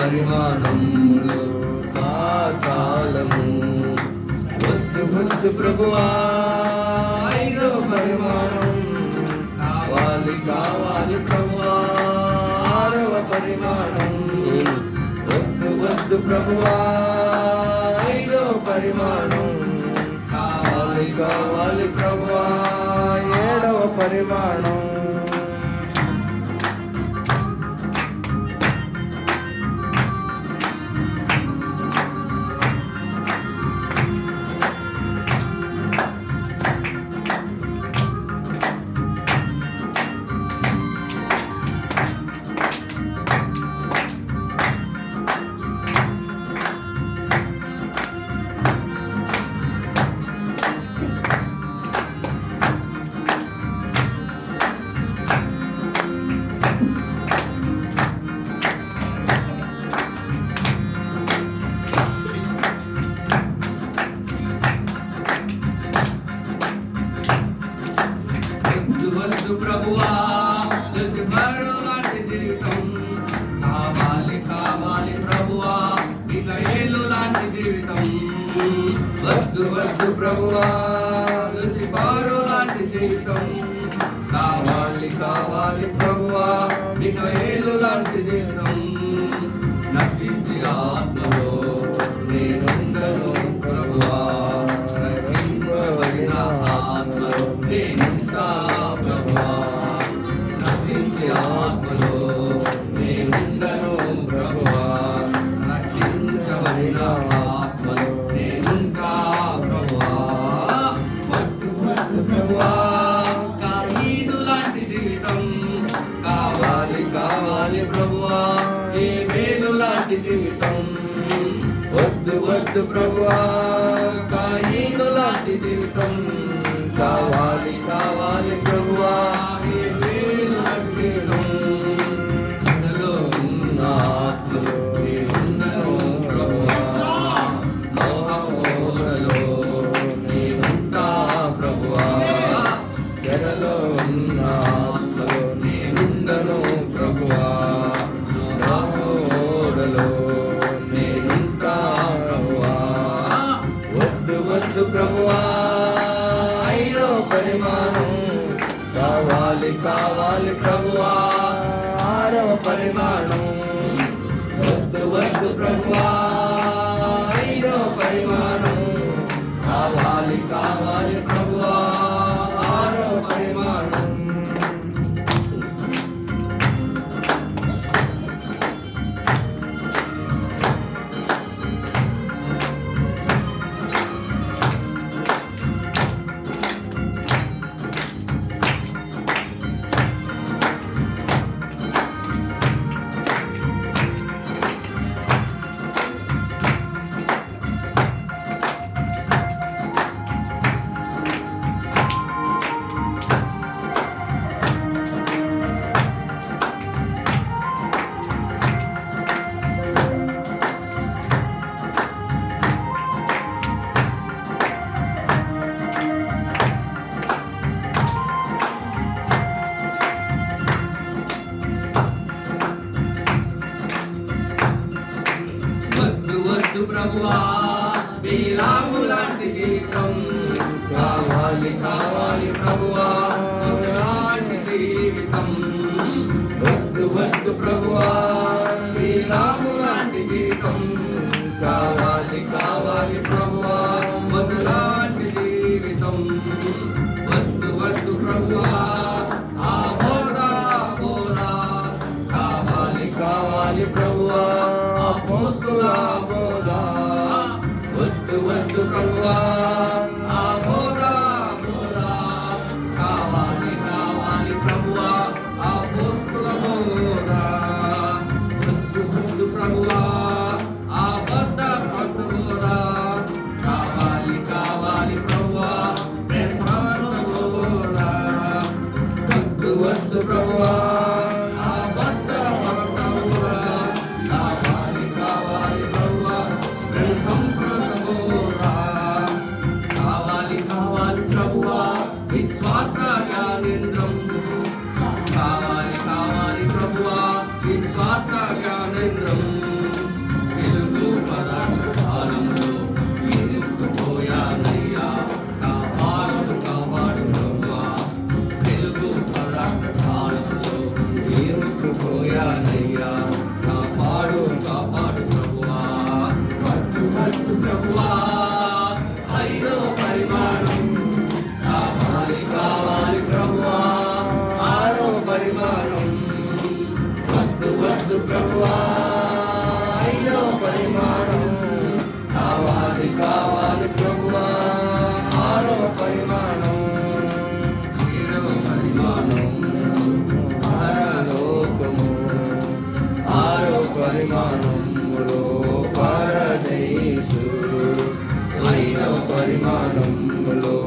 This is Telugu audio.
పరిమాణములు పరిమాణంలో పాతాళము వద్దు వద్దు ప్రభువా ఐదవ పరిమాణం. కావాలి కావాలి ప్రభువా ఆరవ పరిమాణం. వద్దు వద్దు ప్రభువా ఐదవ పరిమాణం. కావాలి కావాలి ప్రభువా ఏడవ పరిమాణం. వద్దు ప్రభువా లూసిఫర్ లాంటి జీవితం కావాలి కావాలి ప్రభువా మికయేలు లాంటి జీవితం. వద్దు వద్దు ప్రభువా లూసిఫర్ లాంటి జీవితం కావాలి కావాలి ప్రభువా మికయేలు లాంటి జీవితం. జీవితం. ప్రభువా. వద్దు వద్దు ప్రభువా. కాయీను లాంటి జీవితం. కావాలి కావాలి ప్రభువా. కావాలి ప్రభువా. ఆరవ పరిమాణం. వద్దు వద్దు ప్రభువా. బీలాము లాంటి జీవితం. కావాలి కావాలి ప్రభువా లాంటి జీవితం. వద్దు వద్దు ప్రభువా బీలాము లాంటి జీవితం. కావాలి కావాలి ప్రభువా లాంటి జీవితం. వద్దు వద్దు ప్రభువా ఆ బోధా బోధా కావాలి కావాలి ప్రభువా ఆ బోధ వద్దు వద్దు ఐదవ